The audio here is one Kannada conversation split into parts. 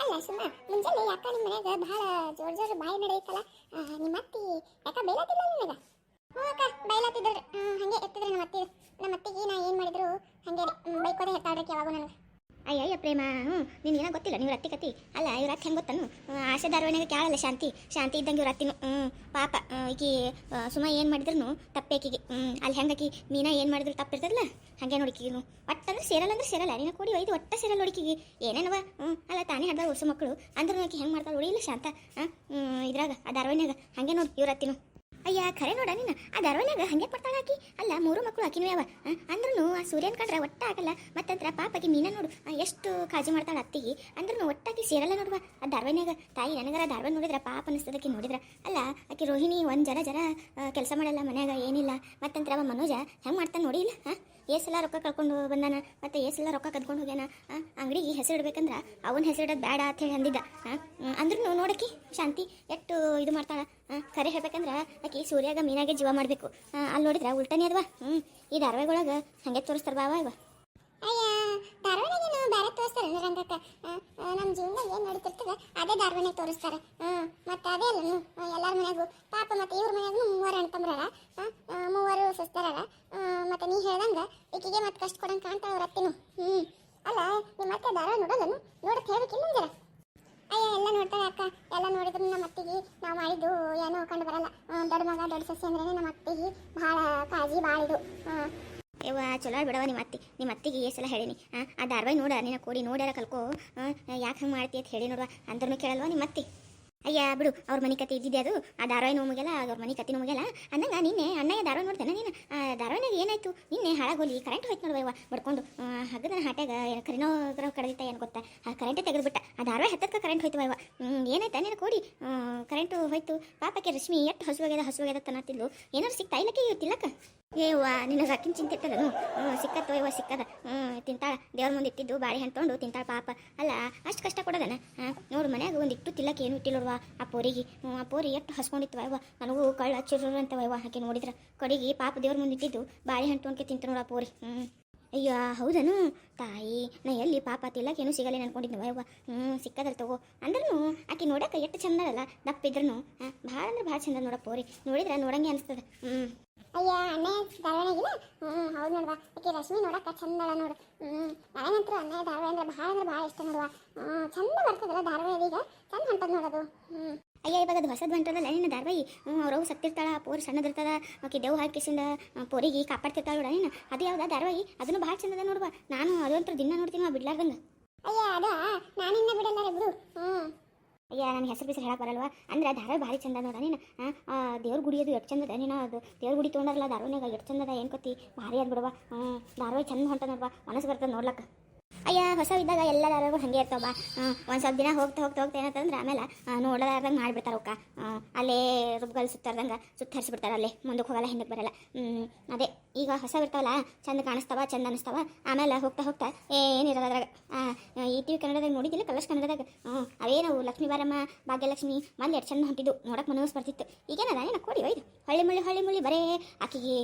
ಅಲ್ಲ ಸುಮ್ಮ ಮುಂಜಾನೆ ಯಾಕ ನಿಮ್ಮ ಮನ್ಯಾಗ ಭಾಳ ಜೋರ್ ಜೋರ್ ಬಾಯಿ ನಡೆಯಿತಲ್ಲ ನಿಮ್ಮ ಅತ್ತಿ ಯಾಕ ಬೈಲಾತಿಲ್ಲ ನಿನಗ? ಹ್ಞೂ ಅಕ್ಕ ಬೈಲಾತಿದ್ದಳ್ರಿ ಹ್ಮ್, ಹಂಗೆ ಎತ್ತಿದ್ರೆ ನಮ್ಮ ಅತ್ತಿ ನಮ್ಮ ಅತ್ತಿಗೆ ನಾ ಏನು ಮಾಡಿದ್ರು ಹಂಗೆ ಬೈಕೋದೇ ಹೇಳ್ತಾಳ್ರಿ ಯಾವಾಗೂ ನನಗೆ. ಅಯ್ಯಯ್ಯ ಪ್ರೇಮ, ಹ್ಞೂ ನೀನು ಏನೋ ಗೊತ್ತಿಲ್ಲ, ನೀವು ರತ್ತಿ ಕತಿ ಅಲ್ಲ, ಇವ್ರ ಅತ್ತೆ ಹೆಂಗೆ ಗೊತ್ತನು ಆಸೆ ಧಾರವಾಣಿಗೆ ಕೇಳಲ್ಲ ಶಾಂತಿ? ಶಾಂತಿ ಇದ್ದಂಗೆ ಇವ್ರ ಅತ್ತಿನೂ, ಹ್ಞೂ, ಪಾಪ ಈಕಿ ಸುಮ ಏನು ಮಾಡಿದ್ರು ತಪ್ಪೇಕಿಗೆ, ಹ್ಞೂ, ಅಲ್ಲಿ ಹೆಂಗಾಕಿ, ಮೀನಾ ಏನು ಮಾಡಿದ್ರು ತಪ್ಪಿರ್ತದಲ್ಲ? ಹಾಗೆ ನೋಡಿಕಿನು ಒಟ್ಟಂದ್ರೆ ಸೇರಲ್ಲ ಅಂದ್ರೆ ಸೇರಲ್ಲ ನೀನು ಕೂಡಿ ಒಯ್ದು ಒಟ್ಟ ಸೇರಲ್ಲ ಹುಡುಕಿಗೆ ಏನೇನವ? ಹ್ಞೂ, ಅಲ್ಲ, ತಾನೇ ಹಡ್ದಾಗ ಹೊಸ ಮಕ್ಕಳು ಅಂದ್ರೆ ಆಕೆ ಹೆಂಗೆ ಮಾಡ್ತಾಳೆ ಉಳಿಯಿಲ್ಲ ಶಾಂತ ಹಾಂ ಇದ್ರಾಗ, ಆ ಧಾರವಾಣಿಯಾಗ ಹಾಗೆ ನೋಡಿ ಇವ್ರ ಅತ್ತಿನು. ಅಯ್ಯ, ಖರೆ ನೋಡ ನೀನು. ಆ ಧಾರವಾಣಿಯಾಗ ಹಂಗೆ ಮಾಡ್ತಾಳ ಆಕಿ. ಅಲ್ಲ, ಮೂರು ಮಕ್ಕಳು ಆಕಿನೂ ಅವ ಅಂದ್ರೂ ಆ ಸೂರ್ಯನ ಕಂಡ್ರೆ ಒಟ್ಟ ಆಗಲ್ಲ. ಮತ್ತಂತ್ರ ಪಾಪಕ್ಕೆ ಮೀನ ನೋಡು. ಎಷ್ಟು ಕಾಜಿ ಮಾಡ್ತಾಳ ಅತ್ತಿಗೆ. ಅಂದ್ರೂ ಒಟ್ಟಾಗಿ ಸೇರಲ್ಲ ನೋಡುವ. ಆ ಧಾರವಾಣಿಯಾಗ ತಾಯಿ ನನಗರ ಧಾರವಾಡ ನೋಡಿದ್ರ, ಪಾಪ ಅನಿಸ್ತದಕ್ಕೆ ನೋಡಿದ್ರ. ಅಲ್ಲ, ಆಕೆ ರೋಹಿಣಿ ಒಂದು ಜರ ಜರ ಕೆಲಸ ಮಾಡಲ್ಲ, ಮನ್ಯಾಗ ಏನಿಲ್ಲ. ಮತ್ತಂತ್ರ ಅವ ಮನೋಜ ಹೆಂಗೆ ಮಾಡ್ತಾನೆ ನೋಡಿಲ್ಲ ಹಾಂ ಏಸೆಲ್ಲ ರೊಕ್ಕ ಕಳ್ಕೊಂಡು ಬಂದಾನ, ಮತ್ತೆ ಏಸೆಲ್ಲ ರೊಕ್ಕ ಕದ್ಕೊಂಡು ಹೋಗ್ಯಾನ ಅಂಗಡಿಗೆ ಹೆಸರು ಇಡ್ಬೇಕಂದ್ರೆ ಅವನ ಹೆಸರು ಇಡೋದು ಬೇಡ ಅಂತ ಹೇಳಿ ಅಂದಿದ್ದ. ಅಂದ್ರೂ ನೋಡಕಿ ಶಾಂತಿ ಎಷ್ಟು ಇದು ಮಾಡ್ತಾಳ. ಕರೆ ಹೇಳ್ಬೇಕಂದ್ರ ಆಕಿ ಸೂರ್ಯಾಗ ಮೀನಾಗೆ ಜೀವ ಮಾಡಬೇಕು. ಅಲ್ಲಿ ನೋಡಿದ್ರೆ ಉಲ್ಟನೇ ಅದ್ವಾ? ಹ್ಞೂ ಈ ಧಾರಾವಾಹಿಗಳಾಗ ಹಂಗೆ ತೋರಿಸ್ತಾರ ಬಾವ ಇವ. ಅಯ್ಯ ಧಾರವಾಡಿಗೇನು ಬೇರೆ ತೋರಿಸ್ತಾರೆ ರಂಗಕ್ಕ. ನಮ್ಮ ಜೀವನದಾಗ ಏನು ನಡೀತಿರ್ತದೆ, ಅದೇ ಧಾರವಾಡಿಗೆ ತೋರಿಸ್ತಾರೆ. ಹ್ಮ್ ಮತ್ತೆ ಅದೇ ಅಲ್ಲ ಎಲ್ಲರ ಮನೆಗೂ ಪಾಪ ಮತ್ತೆ ಇವ್ರ ಮನೆಗೂ ಮೂವರು ಅಣ್ತಂಬ್ರಲ್ಲ ಮೂವರು ಸಿಸ್ಟರಲ್ಲ ಮತ್ತೆ ನೀ ಹೇಳ್ದಂಗ ಈಕಿಗೆ ಮತ್ತೆ ಕಷ್ಟ ಕೊಡಂಗ ಕಾಣ್ತಾ ಅವ್ರ ಹ್ಮ್. ಅಲ್ಲ ನಿಮ್ಮ ಅತ್ತೆ ದಾರ ನೋಡಲ್ಲನು ನೋಡಕ್ ಹೇಳ್ಬೇಕಿಲ್ಲ ಜರ ಅಯ್ಯ ಎಲ್ಲ ನೋಡ್ತಾಳೆ ಅಕ್ಕ. ಎಲ್ಲ ನೋಡಿದ್ರು ನಮ್ಮ ಅತ್ತಿಗೆ. ನಾವು ಮಾಡಿದ್ದು ಏನೋ ಕಂಡು ಬರಲ್ಲ. ದೊಡ್ಡ ಮಗ ದೊಡ್ಡ ಸಸಿ ಅಂದ್ರೆ ನಮ್ಮ ಅತ್ತಿಗೆ ಬಹಳ ಕಾಳಜಿ ಭಾಳ ಇದು. ಯವ್ವ ಚಲೋ ಬಿಡವ ನಿಮ್ಮ ಅತ್ತಿ. ನಿಮ್ಮ ಅತ್ತಿಗೆ ಈ ಸಲ ಹೇಳಿನಿ. ಆ, ಧಾರಾವಾಹಿ ನೋಡ ನಿನ್ನ ಕೂಡಿ ನೋಡ್ಯಾರ ಕಲ್ಕೋ. ಯಾಕೆ ಹಂಗೆ ಮಾಡ್ತಿ ಅಂತ ಹೇಳಿ ನೋಡುವ. ಅಂದ್ರೂ ಕೇಳಲ್ವಾ ನಿಮ್ಮ ಅತ್ತಿ? ಅಯ್ಯ, ಬಿಡು, ಅವ್ರ ಮನೆ ಕತೆ ಇದ್ದಿದ್ದೆ ಅದು. ಆ ಧಾರಾವಾಹಿ ನೋಮುಗೆಲ್ಲ ಅವ್ರ ಮನೆ ಕತೆ ನೋಮುಗೆಲ್ಲ ಅಂದಂಗ ನಿನ್ನೆ ಅಣ್ಣಯ್ಯ ಧಾರಾವಾಹಿ ನೋಡ್ತೇನೆ ನೀನು. ಆ ಧಾರಾವಾಹಿನಾಗ ಏನಾಯ್ತು? ನಿನ್ನೆ ಹಾಳಾಗೋಲಿ ಕರೆಂಟ್ ಹೋಯ್ತು ನೋಡುವ ಬಡ್ಕೊಂಡು ಹಗ್ಗದ ಹಾಟ್ಯಾಗ ಕರಿನೋ ಕಡದಿತ್ತ ಏನು ಗೊತ್ತಾ? ಆ ಕರೆಂಟೇ ತೆಗೆದುಬಿಟ್ಟ. ಆ ಧಾರಾವಾಹಿ ಹತ್ತಕ್ಕೆ ಕರೆಂಟ್ ಹೋಯ್ತು ಇವ ಏನಾಯ್ತ ನೀನು ಕೂಡಿ? ಕರೆಂಟು ಹೋಯ್ತು. ಪಾಪಕ್ಕೆ ರಶ್ಮಿ ಎಷ್ಟು ಹಸುವಾಗ್ಯದ ಹಸುವಾಗ್ಯದ ತನ್ನತ್ತಿದ್ಲು ಏನಾರು ಸಿಕ್ತಾ ಇಲ್ಲಕ್ಕೆ ತಿಲ್ಲಕ್ಕ ಏವ್ವ ನಿನಗೆ ಅಕ್ಕಿನ ಚಿಂತೆ ಇರ್ತದನು ಹ್ಞೂ ಸಿಕ್ಕತ್ತೋ ಇವ ಸಿಕ್ಕದ. ಹ್ಞೂ ತಿಂತಾಳ. ದೇವ್ರ ಮುಂದೆ ಇಟ್ಟಿದ್ದು, ಬಾಳೆ ಹಣ್ಣು ತೊಗೊಂಡು ತಿಂತಾಳ ಪಾಪ. ಅಲ್ಲ, ಅಷ್ಟು ಕಷ್ಟ ಕೊಡೋದನ? ಹಾಂ ನೋಡು ಮನ್ಯಾಗ ಒಂದು ಇಟ್ಟು ತಿಲ್ಲಕ್ಕೆ ಏನು ಇಟ್ಟಿಲ್ಲೋಡ್ವಾ ಆ ಪೋರಿಗೆ ಆ ಪೋರಿ ಎಷ್ಟು ಹಸ್ಕೊಂಡಿತ್ತು ಇವ ನನಗೂ ಕಳ್ಳ ಅಂತ ಇವ ಹಾಕಿ ನೋಡಿದ್ರ. ಕಡೆಗೆ ಪಾಪ ದೇವ್ರ ಮುಂದೆ ಇಟ್ಟಿದ್ದು, ಬಾಳೆ ಹಣ್ಣು ತೊಗೊಂಡ್ಕೆ ತಿಂತ ನೋಡು ಪೋರಿ. ಹ್ಞೂ ಅಯ್ಯೋ, ಹೌದನು? ತಾಯಿ, ನಾ ಎಲ್ಲಿ ಪಾಪ ತಿಲ್ಲಕ್ಕೆ ಸಿಗಲಿ ಸಿಗಲ್ಲ ಅನ್ಕೊಂಡಿದ್ನು. ಯವ್ವ ಹ್ಞೂ ಸಿಕ್ಕದಲ್ಲ ತಗೋ. ಅಂದ್ರೂ ಆಕೆ ನೋಡಕ್ಕೆ ಎಷ್ಟು ಚಂದ ಅಲ್ಲ ದಪ್ಪಿದ್ರು ಭಾಳ ಅಂದ್ರೆ ಭಾಳ ಚಂದ ನೋಡಪ್ಪ ಪೋರಿ ನೋಡಿದ್ರೆ ನೋಡಂಗೆ ಅನಿಸ್ತದೆ. ಹ್ಞೂ ಅಯ್ಯ, ಅಣ್ಣ ಧಾರವಾಡಿಗಿಲ್ಲ ಹ್ಞೂ ಹೌದು ನೋಡುವ. ಆಕೆ ರಶ್ಮಿ ನೋಡಕ್ಕ ಚಂದ ಅಲ್ಲ ನೋಡು. ಹ್ಮ್ ನನಗಂತೂ ಅಣ್ಣ ಧಾರವಾಡ ಅಂದ್ರೆ ಭಾಳ ಅಂದ್ರೆ ಭಾಳ ಇಷ್ಟ ನೋಡುವ. ಹ್ಮ್, ಚಂದ ಬರ್ತದಲ್ಲ ಧಾರವಾಡ ಈಗ ಚಂದ ನೋಡೋದು. ಹ್ಮ್. ಅಯ್ಯ ಇವಾಗ ಅದು ಹೊಸದು ಬಂತದಲ್ಲ ನಿನ್ನ ಧಾರಾವಾಹಿ. ಅವ್ರವು ಸತ್ತಿರ್ತಾಳ ಪೋರ್ ಸಣ್ಣದಿರ್ತದ ಆಕೆ ದೇವ್ ಹಾಕಿಸಿಂದ ಪೋರಿಗೆ ಕಾಪಾಡ್ತಿರ್ತಾಳ ನೋಡ ನೀನು ಅದು ಯಾವ್ದು ಧಾರಾವಾಹಿ? ಅದನ್ನು ಭಾಳ ಚಂದದ ನೋಡುವ. ನಾನು ಅದಂತೂ ದಿನ ನೋಡ್ತೀನಿ ಬಿಡ್ಲಾರ್ದಂಗೆ. ಅಯ್ಯ ಅದ ನಾನಿನ್ನ ಬಿಡಲ್ಲ ಬಿಡು. ಹ್ಞೂ ಅಯ್ಯ ನನ್ನ ಹೆಸರು ಬಿಸಿರು ಹೇಳಕ್ಕೆ ಬರಲ್ವಾ? ಅಂದ್ರೆ ಧಾರಾವಾಹಿ ಭಾರಿ ಚಂದ ನೋಡ ನೀನು ದೇವ್ರ ಗುಡಿ ಅದು ಎಷ್ಟು ಚಂದದ ನೀನು ಅದು. ದೇವ್ರ ಗುಡಿ ತೊಗೊಂಡಾರಲ್ಲ ಧಾರಾವಾಹಿನಾಗ ಎಷ್ಟು ಚಂದದ ಏನು ಕೊತ್ತಿ ಭಾರಿ ಅದು ಬಿಡವಾ ಹ್ಞೂ ಧಾರಾವಾಹಿ ಚಂದ ಹೊಂಟ ನೋಡ್ವಾ. ಮನಸ್ಸು ಬರ್ತದೆ ನೋಡ್ಲಕ್ಕ. ಅಯ್ಯ ಹೊಸ ಇದ್ದಾಗ ಎಲ್ಲ ದಾರಗಳು ಹಾಗೆ ಇರ್ತಾವ ಬಾ ಒಂದು ಸ್ವಲ್ಪ ದಿನ ಹೋಗ್ತಾ ಹೋಗ್ತಾ ಹೋಗ್ತಾ ಏನಂತಂದ್ರೆ ಆಮೇಲೆ ನೋಡಲಾರ್ದಂಗೆ ಮಾಡಿಬಿಡ್ತಾರೆ ಅವಕ್ಕ. ಅಲ್ಲೇ ರುಬ್ಗಲ್ ಸುತ್ತಾರ್ದಂಗೆ ಸುತ್ತ ಹರಿಸ್ಬಿಡ್ತಾರೆ ಅಲ್ಲೇ. ಮುಂದಕ್ಕೆ ಹೋಗಲ್ಲ ಹಿಂದಕ್ಕೆ ಬರಲ್ಲ. ಅದೇ, ಈಗ ಹೊಸ ಇರ್ತಾವಲ್ಲ ಚಂದ ಕಾಣಿಸ್ತಾವ, ಚಂದ ಅನಿಸ್ತಾವ. ಆಮೇಲೆ ಹೋಗ್ತಾ ಹೋಗ್ತಾ ಏನಿರೋದ್ರಾಗ ಈ ಟಿ ವಿ ಕನ್ನಡದಾಗ ನೋಡಿದ್ದಿಲ್ಲ, ಕಲರ್ಸ್ ಕನ್ನಡದಾಗ? ಹ್ಞೂ ಅವೇ ಲಕ್ಷ್ಮೀ ಬಾರಮ್ಮ, ಭಾಗ್ಯಲಕ್ಷ್ಮಿ ಮೊದಲು ಎಷ್ಟು ಚಂದ ಹೊಂಟಿದ್ದು ನೋಡಕ್ಕೆ ಮನಸ್ಸು ಬರ್ತಿತ್ತು. ಈಗೇನದ, ಏನ ಕೊಡಿ ಒಯ್ದು. ಹಳ್ಳಿ ಮುಳ್ಳಿ ಹಳ್ಳಿ ಮುಳ್ಳಿ ಬರೇ, ಆಕಿಗೆ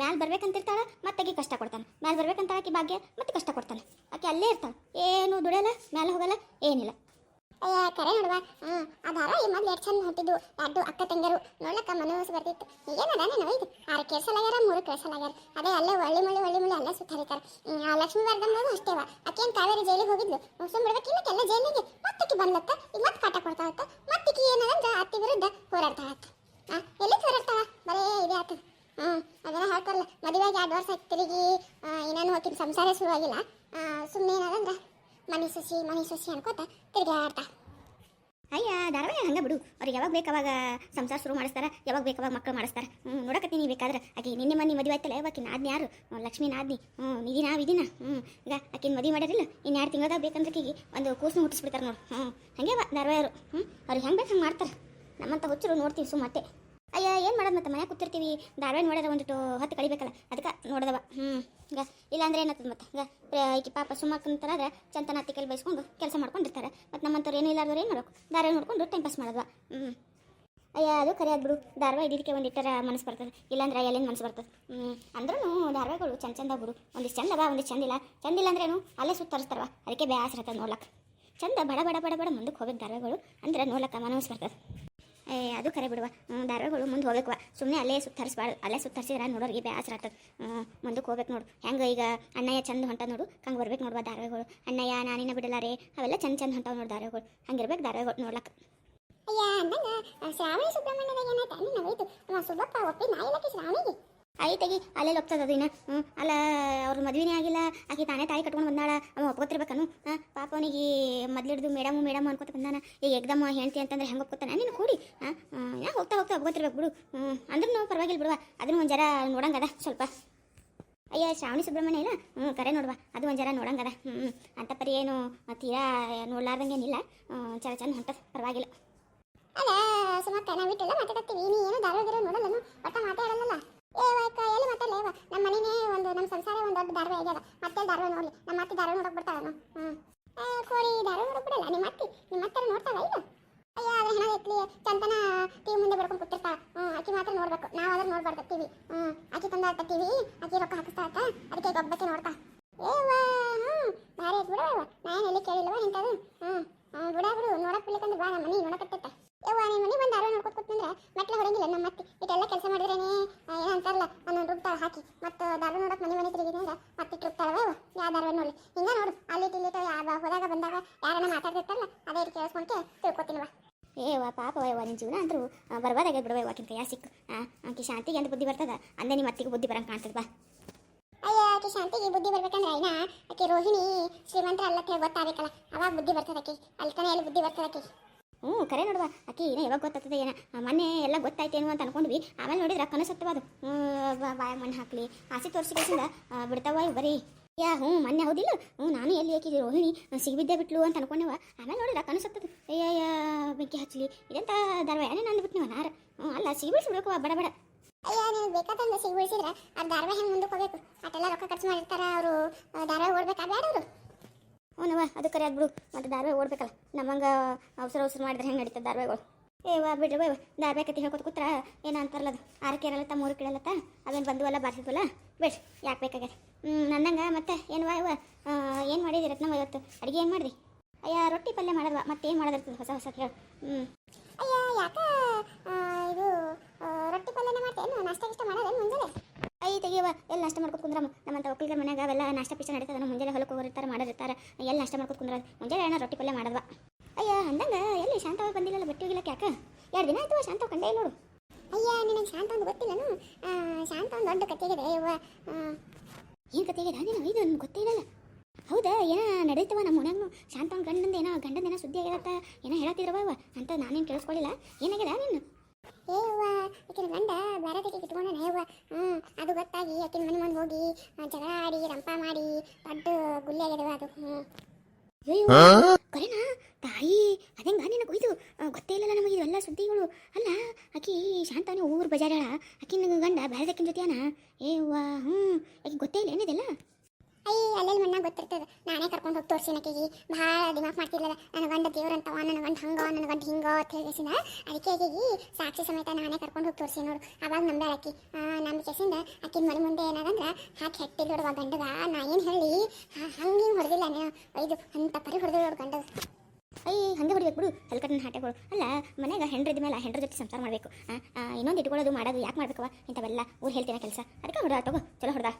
ಮ್ಯಾಲೆ ಬರ್ಬೇಕಂತಿರ್ತಾಳ, ಮತ್ತೆ ಆಕಿ ಕಷ್ಟ ಕೊಡ್ತಾನೆ. ಮ್ಯಾಲೆ ಬರ್ಬೇಕಂತ ಆಕಿ ಭಾಗ್ಯ, ಮತ್ತೆ ಕಷ್ಟ ಕೊಡ್ತಾನೆ. ಆಕೆ ಅಲ್ಲೇ ಇರ್ತಾಳೆ ಏನು ದುಡಿಯಲ್ಲ ಮೇಲೆ ಹೋಗಲ್ಲ ಏನಿಲ್ಲ. ಅಯ್ಯ ಕರೆ ನೋಡುವ. ಹ್ಮ್ ಆ ಈ ಮೊದ್ಲು ಎಷ್ಟು ಚಂದ ಹುಟ್ಟಿದ್ದು ಎರಡು ಅಕ್ಕ ತಂಗಿಯರು. ನೋಡ್ಲಕ್ಕ ಮನಸ್ಸು ಬರ್ತಿತ್ತು. ಈಗೇನದ ನಾನು ಇದು? ಆರು ಕೇಳಿಸಲಾಗ್ಯಾರ ಮೂರು ಕೇಳಿಸಲಾಗ್ಯಾರ ಅದೇ ಅಲ್ಲೇ ಒಳ್ಳೆ ಮಳೆ ಒಳ್ಳೆ ಮುಳ್ಳಿ ಅಲ್ಲೇ ಸುತ್ತ ಹರಿತಾರೆ ಹ್ಮ್, ಆ ಲಕ್ಷ್ಮೀ ವರ್ಧನ್ ಅಷ್ಟೇವ ಆಕೇನು ಕಾವೇರಿ ಜೈಲಿಗೆ ಹೋಗಿದ್ಲು? ಬಿಡ್ಬೇಕಿಲ್ಲ ಕೆಲ್ಲ ಜೈಲಿಗೆ. ಮತ್ತಕ್ಕೆ ಬಂದತ್ತ ಈಗ ಮತ್ತೆ ಕಾಟ ಕೊಡ್ತಾಳತ್ತ? ಮತ್ತಿಕ್ಕೆ ಏನದಂದ್ರೆ ಅತ್ತಿ ವಿರುದ್ಧ ಹೋರಾಡ್ತಾ ಆ ಎಲ್ಲಿ ಹೋರಾಡ್ತಾವ ಬರೇ ಇದೆ ಆತ. ಅದನ್ನ ಹೇಳ್ತಾರಲ್ಲ, ಮದುವೆಗೆ ಎರಡು ವರ್ಷ ತಿರುಗಿ ಇನ್ನೇನು ಹೋಗಿ ಸಂಸಾರ ಶುರುವಾಗಿಲ್ಲ. ಸುಮ್ಮನೆ ಏನಾದ್ರೆ ಮನೆ ಸೊಸಿ ಮನೆ ಸೊಸಿ ಅನ್ಕೋತ ತಿರುಗಾಡ್ತಾ ಅಯ್ಯ, ಧಾರಾವಾಹಿ ಹಂಗೆ ಬಿಡು. ಅವ್ರಿಗೆ ಯಾವಾಗ ಬೇಕಾವಾಗ ಸಂಸಾರ ಶುರು ಮಾಡಿಸ್ತಾರ, ಯಾವಾಗ ಬೇಕಾವಾಗ ಮಕ್ಕಳು ಮಾಡಿಸ್ತಾರ. ಹ್ಞೂ ನೋಡಕತ್ತೀನಿ ಬೇಕಾದ್ರೆ. ಆಕೆ ನಿನ್ನೆ ಮನೆ ಮದುವೆ ಆಯ್ತಲ್ಲ, ಯಾವಾಗ ನಾದ್ನಿ ಯಾರು? ಲಕ್ಷ್ಮಿ ನಾದ್ನಿ. ಹ್ಞೂ ನಿಧಿ ನಾವು ಇದೀನ ಹ್ಞೂ ಈಗ ಆಕಿನ ಮದುವೆ ಮಾಡಿರಲಿಲ್ಲ ಇನ್ನು ಎರಡು ತಿಂಗಳದಾಗ ಬೇಕಂದ್ರೆ ಆಕೆಗೆ ಒಂದು ಕೂಸು ಹುಟ್ಟಿಸ್ಬಿಡ್ತಾರೆ ನೋಡು. ಹ್ಞೂ ಹಂಗೆ ಬಾ ಧಾರಾವಾಹಿಯರು ಹ್ಞೂ ಅವ್ರಿಗೆ ಹೆಂಗೆ ಬೇಕು ಹಂಗೆ ಮಾಡ್ತಾರೆ. ನಮ್ಮಂತ ಹುಚ್ಚರು ನೋಡ್ತೀವಿ ಸುಮ್ಮತ್ತೆ ಅಯ್ಯ, ಏನು ಮಾಡೋದು ಮತ್ತೆ? ಮನೆ ಕೂತಿರ್ತೀವಿ. ಧಾರಾವಾಹಿ ನೋಡಿದ್ರೆ ಒಂದಿಟ್ಟು ಹೊತ್ತು ಕಳಿಬೇಕಲ್ಲ. ಅದಕ್ಕೆ ನೋಡಿದವ. ಹ್ಞೂ ಈಗ ಇಲ್ಲಾಂದ್ರೆ ಏನಾಗ್ತದೆ ಮತ್ತೆ? ಈಗ ಈಕಿ ಪಾಪ ಸುಮ್ಮಕ್ಕಂತಾರಾದ್ರೆ ಚಂತನ ಅತ್ತಿ ಬೈಸ್ಕೊಂಡು ಕೆಲಸ ಮಾಡ್ಕೊಂಡಿರ್ತಾರೆ. ಮತ್ತು ನಮ್ಮಂಥವ್ರು ಏನೂ ಇಲ್ಲಾರ್ದವ್ರು ಏನು ಮಾಡ್ಬೇಕು? ಧಾರಾವಾಹಿ ನೋಡ್ಕೊಂಡು ಟೈಮ್ ಪಾಸ್ ಮಾಡೋದು ಹ್ಞೂ ಅಯ್ಯ, ಅದು ಕರೆ ಬಿಡು ಧಾರವಾಡ ಇದಕ್ಕೆ ಒಂದು ಮನಸ್ ಮನಸ್ಸು ಬರ್ತದೆ. ಇಲ್ಲಾಂದ್ರೆ ಎಲ್ಲಿಂದ ಮನಸ್ಸು ಬರ್ತದೆ? ಹ್ಞೂ ಅಂದ್ರೂ ಧಾರವಾಡಗಳು ಚಂದ ಚಂದ ಬಿಡು ಒಂದಿಷ್ಟು ಚಂದ ಬಾ, ಒಂದಿಷ್ಟು ಚಂದಿಲ್ಲ ಚಂದಿಲ್ಲ ಏನು ಅಲ್ಲೇ ಸುತ್ತರಿಸ್ತಾರವ. ಅದಕ್ಕೆ ಬೇಸರ ಇರ್ತದೆ ನೋಡ್ಲಕ್ಕೆ. ಚಂದ ಬಡ ಬಡ ಬಡ ಬಡ ಮುಂದಕ್ಕೆ ಹೋಗ್ಬೇಕು ಧಾರವಾಹಿಗಳು ಅಂದ್ರೆ ನೋಡ್ಲಕ್ಕ ಮನಸ್ಸು ಬರ್ತದೆ. ಏ ಅದು ಕರೆ ಬಿಡುವ. ಹ್ಞೂ ಮುಂದೆ ಹೋಗಬೇಕು ಸುಮ್ಮನೆ ಅಲ್ಲೇ ಸುತ್ತರಿಸ್ಬಾರ್ದು. ಅಲ್ಲೇ ಸುತ್ತರಿಸಿದ್ರೆ ನೋಡೋರಿಗೆ ಬೇಸರ ಆಗ್ತದೆ. ಮುಂದಕ್ಕೆ ಹೋಗ್ಬೇಕು ನೋಡು. ಹೆಂಗೆ ಈಗ ಅಣ್ಣಯ್ಯ ಚಂದ ಹೊಂಟ ನೋಡು. ಹಂಗೆ ಬರ್ಬೇಕು ನೋಡುವ ಧಾರಾವಾಹಿಗಳು ಅಣ್ಣಯ್ಯ ನಾನಿನ ಬಿಡಲಾರೆ. ಅವೆಲ್ಲ ಚಂದ ಚಂದ ಹೊಂಟಾವ ನೋಡು ಹಂಗೆ ಹಂಗಿರ್ಬೇಕು ಧಾರಾವಾಹಿಗಳು ನೋಡ್ಲಕ್ಕ ಅಯ್ಯ ಆ, ಶ್ರಾವಣಿ ಸುಬ್ರಹ್ಮಣ್ಯದಾಗ ಏನಾಯ್ತು ಅಣ್ಣ ಅವ ಸುಬ್ಬಪ್ಪ ಒಪ್ಪಿ ನಾ ಇಲ್ಲಕ್ಕೆ ಶ್ರಾವಣಿಗೆ. ಐ ತೆಗಿ ಅಲ್ಲೇ ಹೋಗ್ತದ ಇನ್ನ. ಅಲ್ಲ, ಅವ್ರ ಮದುವೆನೇ ಆಗಿಲ್ಲ, ಆಕೆ ತಾನೇ ತಾಯಿ ಕಟ್ಕೊಂಡು ಬಂದಾಳ, ಅವ ಒಪ್ಕೋತಿರ್ಬೇಕನು ಪಾಪ ಅವನಿಗೆ ಮೊದ್ಲಿಡ್ದು ಮೇಡಮು, ಮೇಡಮ್ ಅನ್ಕೋತ ಬಂದಾನ. ಈಗ ಎಕ್ದಮ್ ಹೆಂಡ್ತಿ ಅಂತಂದ್ರೆ ಹೆಂಗೆ ಒಪ್ಕೋತಾನೆ? ನೀನು ಕೂಡಿ. ಹಾಂ ಹೋಗ್ತಾ ಹೋಗ್ತಾ ಒಪ್ಕೋತಿರ್ಬೇಕು ಬಿಡು. ಹ್ಞೂ ಅಂದ್ರೂ ಪರವಾಗಿಲ್ಲ ಬಿಡುವ. ಅದನ್ನು ಒಂದು ಜರ ನೋಡಂಗದ ಸ್ವಲ್ಪ. ಅಯ್ಯ, ಶ್ರಾವಣಿ ಸುಬ್ರಹ್ಮಣ್ಯ ಇಲ್ಲ? ಹ್ಞೂ ಕರೆ ನೋಡುವ. ಅದು ಒಂದು ಜರ ನೋಡಂಗದ. ಅಂತ ಪರಿ ಏನು ತೀರಾ ನೋಡ್ಲಾರ್ದಂಗೇನಿಲ್ಲ. ಚರ ಚಂದ ಅಂತ ಪರವಾಗಿಲ್ಲ. ಅಲ್ಲ, ಸುಮಾರು ನಾ ಬಿಟ್ಟಿಲ್ಲ ಮಾತಾಡತ್ತೀವಿ. ನೀ ಏನು ಧಾರಾವಾಹಿರೋ ನೋಡಲ್ಲನು? ಒಟ್ಟ ಮಾತಾಡಲ್ಲ ಏ ವೈಕ ಎಲ್ಲಿ ಮಾತಾಡಲ್ಲ ಏವ ನಮ್ಮ ಮನೆನೇ ಒಂದು ನಮ್ಮ ಧಾರಾವಾಹಿ ಆಗ್ಯದ ಮತ್ತೆ ದಾರ್ವೆ ನೋಡ್ಲಿ. ನಮ್ಮ ಅತ್ತೆ ದಾರ್ವೆ ನೋಡಕ್ ಬಿಡ್ತಾಳನು ಹ್ಞೂ ಕೋರಿ ದಾರ್ವೆ ನೋಡಕ್ ಬಿಡಲ್ಲ, ನಿಮ್ಮ ಅತ್ತಿ? ನಿಮ್ಮ ಅತ್ತೆ ನೋಡ್ತಾಳ ಈಗ ಅಯ್ಯ ಅದ್ರ ಹೆಣ ಎತ್ಲಿ ಚಂತನ ಟಿವಿ ಮುಂದೆ ಬಡ್ಕೊಂಡು ಕೂತಿರ್ತಾಳ. ಹ್ಮ್ ಆಕಿ ಮಾತ್ರ ನೋಡ್ಬೇಕು. ನಾವು ಅದ್ರ ನೋಡ್ಬಾರ್ದು ಟಿವಿ ಹ್ಮ್ ಆಕಿ ತಂದ ಟಿವಿ ಆಕಿ ರೊಕ್ಕ ಹಾಕಿಸ್ತಾ ಆತ ಅದಕ್ಕೆ ಒಬ್ಬಕ್ಕೆ ನೋಡ್ತಾ ಏವ ಹ್ಞೂ ಐತ್ ಬಿಡವ ನಾ ಏನು ಎಲ್ಲಿ ಕೇಳಿಲ್ವ ಇಂಥದ್ದು ಹ್ಞೂ ಬಿಡ, ಬಿಡು. ನೋಡಕ್ ಬಿಡ್ಲಿಕ್ಕಂದ್ರೆ ಬಾ ನಮ್ಮ ಮನೆ ನೋಡಕತ್ತೈತೆ ಯವ್ವ ನಿಮ್ಮ ಮನೆ ಬಂದು ಆರೋ ನೋಡ್ಕೊತ ಕೂತ್ನಂದ್ರೆ ಮೆಟ್ಲ ಹೊಡಂಗಿಲ್ಲ ನಮ್ಮ ಮತ್ತೆ ಇದೆಲ್ಲ ಕೆಲಸ ಮಾಡಿದ್ರೇನೆ ಏನಂತಾರಲ್ಲ ನಾನು ರುಬ್ತಾಳ ಹಾಕಿ. ಮತ್ತು ದಾರು ನೋಡಕ್ ಮನೆ ಮನೆ ತಿರುಗಿದ್ರೆ ಮತ್ತೆ ರುಬ್ತಾಳವ ಯಾವ ಧಾರಾವಾಹಿ ನೋಡಿ ಹಿಂಗೆ ನೋಡು ಅಲ್ಲಿ ಇಲ್ಲಿ ಹೋದಾಗ ಬಂದಾಗ ಯಾರನ್ನ ಮಾತಾಡ್ತಿರ್ತಾರಲ್ಲ ಅದೇ ರೀತಿ ಕೇಳಿಸ್ಕೊಂತ ತಿಳ್ಕೊತೀನಿವ ಏವ ಪಾಪ ವಯವ ನಿನ್ನ ಜೀವನ ಅಂದ್ರೂ ಬರ್ಬಾದಾಗ ಬಿಡುವ ಯಾ ಕೈಯ ಸಿಕ್ಕು. ಆಕೆ ಶಾಂತಿಗೆ ಅಂತ ಬುದ್ಧಿ ಬರ್ತದ. ಅಂದೆ ನಿಮ್ಮ ಅತ್ತಿಗೆ ಬುದ್ಧಿ ಬರಂಗೆ ಕಾಣ್ತದ ಬಾ. ಅಯ್ಯ ಆಕೆ ಶಾಂತಿಗೆ ಬುದ್ಧಿ ಬರ್ಬೇಕಂದ್ರೆ ಐನಾ ಆಕೆ ರೋಹಿಣಿ ಶ್ರೀಮಂತರ ಅಲ್ಲ ಅಂತ ಹೇಳಿ ಗೊತ್ತಾಗಬೇಕಲ್ಲ. ಅವಾಗ ಬುದ್ಧಿ ಬರ್ತದಕ್ಕೆ ಅಲ್ಲಿ ತನ ಎಲ್ಲಿ ಬುದ್ಧಿ ಬರ್ತದಕ್ಕೆ ಹ್ಞೂ, ಕರೆ ನೋಡುವ. ಆಕಿ ಏನೋ ಯಾವಾಗ ಗೊತ್ತಾಗ್ತದೆ, ಏನ? ಮೊನ್ನೆ ಎಲ್ಲ ಗೊತ್ತಾಯ್ತೇನು ಅಂತ ಅನ್ಕೊಂಡ್ವಿ. ಆಮೇಲೆ ನೋಡಿದ್ರೆ ಕನಸತ್ತವ ಅದು ಬಾಯ, ಮಣ್ಣು ಹಾಕ್ಲಿ. ಆಸೆ ತೋರಿಸಿಕೆಸಿಂದ ಬಿಡ್ತಾವ ಬರೀ ಯಾ, ಹ್ಞೂ, ಮೊನ್ನೆ ಹೌದಿಲ್ಲ? ಹ್ಞೂ, ನಾನು ಎಲ್ಲಿ ಯಾಕೆ ರೋಹಿಣಿ? ಸಿಗಿಬಿದ್ದೆ ಬಿಟ್ಲು ಅಂತ ಅನ್ಕೊಂಡವ ಆಮೇಲೆ ನೋಡಿದ್ರೆ ಕನಸತ್ತದು ಅಯ್ಯ ಬೆಂಕಿ ಹಚ್ಚಲಿ. ಇದಂತ ಧಾರಾವಾಹಿನೇ ನಂದು ಬಿಟ್ಟು ನಾರ? ಹ್ಞೂ, ಅಲ್ಲ ಸಿಗಿಬಿಡ್ಸ್ಬಿಡ್ಬೇಕು ಬಡ ಬಡ. ಅಯ್ಯ ನೀವು ಬೇಕಾದಂಗ ಸಿಗುಳಿಸಿದ್ರೆ ಆ ಧಾರಾವಾಹಿ ಹೆಂಗೆ ಮುಂದಕ್ಕೆ ಹೋಗ್ಬೇಕು. ಅಟೆಲ್ಲ ರೊಕ್ಕ ಖರ್ಚು ಮಾಡಿರ್ತಾರ ಅವರು. ಧಾರಾವಾಹಿ ಓಡ್ಬೇಕಾ? ಬೇಡ ಅವರು. ಹ್ಞೂನವ್ವ ಅದು ಕರೆ ಬಿಡು ಮತ್ತೆ ದಾರ್ವೆ ಓಡ್ಬೇಕಲ್ಲ. ನಮ್ಮಂಗೆ ಅವಸರ ಅವಸರ ಮಾಡಿದ್ರೆ ಹೆಂಗೆ ನಡೀತದೆ ದಾರ್ವೆಗಳು ಏ, ವಾ, ಬಿಡ್ರಿ ಬೈ ದಾರ್ವೆ ಕತಿ ಹೇಳ್ಕೊತ ಕೂತ್ರ ಏನೋ ಅಂತಾರಲ್ಲ ಅದು. ಆರಕ್ಕೆ ಇರಲ್ಲತ್ತ ಮೂರು ಕಿಳಲ್ಲತ್ತ ಅವೇನು ಬಂದುವಲ್ಲ ಬಾರಿಸಿದ್ವಲ್ಲ ಬಿಡ್ರಿ ಯಾಕೆ ಬೇಕಾಗ್ಯದ ನನ್ನಂಗೆ ಮತ್ತೆ ಏನು ವಾ ಇವ ಏನು ಮಾಡಿದಿ ರತ್ನಮ್ಮ ಇವತ್ತು? ಅಡುಗೆ ಏನು ಮಾಡಿರಿ ಅಯ್ಯ, ರೊಟ್ಟಿ ಪಲ್ಯ ಮಾಡಲ್ವಾ? ಮತ್ತೇನು ಮಾಡೋದಿರ್ತದೆ? ಹೊಸ ಹೊಸ ಕೇಳು. ಹ್ಞೂ ಅಯ್ಯ, ಯಾಕೆ? ಇದು ರೊಟ್ಟಿ ಪಲ್ಯನೇ ಮಾಡ್ತೇನು ನಾಷ್ಟ ಇಷ್ಟ ಮಾಡೋದೇನು ಮುಂಜಾನೆ? ಐ, ತೆಗಿಯವ. ಎಲ್ಲ ನಾಷ್ಟ ಮಾಡ್ಕೊತ ಕುಂದ್ರಮ್ಮ ನಮ್ಮಂತ ಒಕ್ಕಲಿಗರ ಮನ್ಯಾಗ ಅವೆಲ್ಲ ನಾಷ್ಟ ಪಿಷ್ಟ ನಡೀತದ. ಮುಂಜಾನೆ ಹೊಲಕ್ಕೆ ಹೋಗಿರ್ತಾರೆ ಮಾಡಿರ್ತಾರೆ ಎಲ್ಲ ನಾಷ್ಟ ಮಾಡ್ಕೊತ ಕುಂದ್ರ? ಮುಂಜಾನೆ ಏನೋ ರೊಟ್ಟಿ ಪಲ್ಯ ಮಾಡದ್ವ. ಅಯ್ಯ, ಅಂದಂಗ ಎಲ್ಲಿ ಶಾಂತವಾಗಿ ಬಂದಿಲ್ಲ ಬಟ್ಟೆ ಹೋಗಿಲ್ಲಕ್ಕೆ ಯಾಕೆ? ಎರಡು ದಿನ ಆಯ್ತು, ಶಾಂತ ಕಂಡೇ ನೋಡು. ಅಯ್ಯ, ನಿನಗೆ ಶಾಂತ ಒಂದು ಗೊತ್ತಿಲ್ಲನು? ಶಾಂತ ಒಂದು ದೊಡ್ಡ ಕತೆಗಿದೆ ಇವ ಏನು ಕತೆಗಿದೆ ನೀನು ಇದು ನನ್ಗೆ ಗೊತ್ತೇ ಹೌದಾ, ಏನೋ ನಡೀತವ ನಮ್ಮ ಮನೆಯಾಗ ಶಾಂತ ಅವ್ನ ಗಂಡಂದ ಏನೋ ಗಂಡಂದ ಏನೋ ಸುದ್ದಿ ಆಗಿರತ್ತ ಏನೋ ಹೇಳತ್ತಿದ್ರವ ಇವ ಅಂತ ನಾನೇನು ಕೇಳಿಸ್ಕೊಳ್ಳಿಲ್ಲ ಏನಾಗ್ಯದ ನೀನು? ಏವ್ವ ಆಕಿನ ಗಂಡ ಬೇರೆ ತೆಗೆ ಇಟ್ಕೊಂಡಾನ ಏವ್ವ ಹ್ಞೂ ಗೊತ್ತಾಗಿ ಆಕಿನ ಮನೆ ಮುಂದೆ ಹೋಗಿ ಜಗಳ ಆಡಿ ರಂಪ ಮಾಡಿ ದೊಡ್ಡ ಗುಲ್ಲೆ ಆಗ್ಯದವ ಅದು. ಕರೆನಾ ತಾಯಿ ಅದಂಗ ನಿನಗೆ ಇದು ಗೊತ್ತೇ ಇಲ್ಲಲ್ಲ ನಮಗೆ ಇವೆಲ್ಲ ಸುದ್ದಿಗಳು. ಅಲ್ಲ ಆಕಿ ಶಾಂತಾನೆ ಊರು ಬಜಾರ ಆಕಿನ ಗಂಡ ಬೇರೆದಕ್ಕಿನ ಜೊತೆಯಾನ? ಏವ್ವ ಹ್ಞೂ ಆಕಿ ಗೊತ್ತೇ ಇಲ್ಲ ಏನಿದೆಲ್ಲ ಅಯ್ಯ ಅಲ್ಲೆಲ್ಲಿ ಮಣ್ಣಾಗ ಗೊತ್ತಿರ್ತದೆ ನಾನೇ ಕರ್ಕೊಂಡು ಹೋಗಿ ತೋರಿಸಿ ಆಕೆಗೆ ಭಾಳ ದಿಮಾಕ್ ಮಾಡ್ತಿರ್ಲಿಲ್ಲ ನನ್ನ ಗಂಡ ದೇವ್ರಂತವ ನನ್ನ ಗಂಡ ಹಂಗ ನನ್ನ ಗಂಡ ಹೇಳಿಸಿದ ಅದಕ್ಕೆ ಆಕೆಗೆ ಸಾಕ್ಷಿ ಸಮೇತ ನಾನೇ ಕರ್ಕೊಂಡು ಹೋಗಿ ತೋರಿಸಿ ನೋಡು. ಅವಾಗ ನಂಬ್ಯಾಳ ಆಕಿ. ನಂಬಿಕೆಸಿಂದ ಆಕಿನ ಮನೆ ಮುಂದೆ ಏನಾದಂದ್ರೆ ಹಾಕಿ ಹೆಟ್ಟಿ ನೋಡುವ ಗಂಡಗ. ನಾ ಏನು ಹೇಳಿ? ಹಂಗೆ ಹೊಡೆದಿಲ್ಲ ಐದು ಅಂತ ಪರಿ ಹೊಡೆದು ನೋಡು ಗಂಡಗ. ಅಯ್ಯ ಹಂಗೆ ಹೊಡಿಬೇಕು ಬಿಡು. ಹಲ್ಕಟ್ಟಿನ ಹಾಟೆಗಳು. ಅಲ್ಲ, ಮನ್ಯಾಗ ಹೆಂಡ್ರಿದ ಮೇಲೆ ಹೆಂಡ್ರ ಜೊತೆ ಸಂಸಾರ ಮಾಡಬೇಕು. ಇನ್ನೊಂದು ಇಟ್ಕೊಳ್ಳೋದು ಮಾಡೋದು ಯಾಕೆ ಮಾಡ್ಬೇಕವ ಇಂಥವೆಲ್ಲ ಊರು ಹೇಳ್ತೀನಿ ಕೆಲಸ. ಅದಕ್ಕೆ ಹೊಡೆದ ತಗೋ. ಚಲೋ ಹೊಡೆದ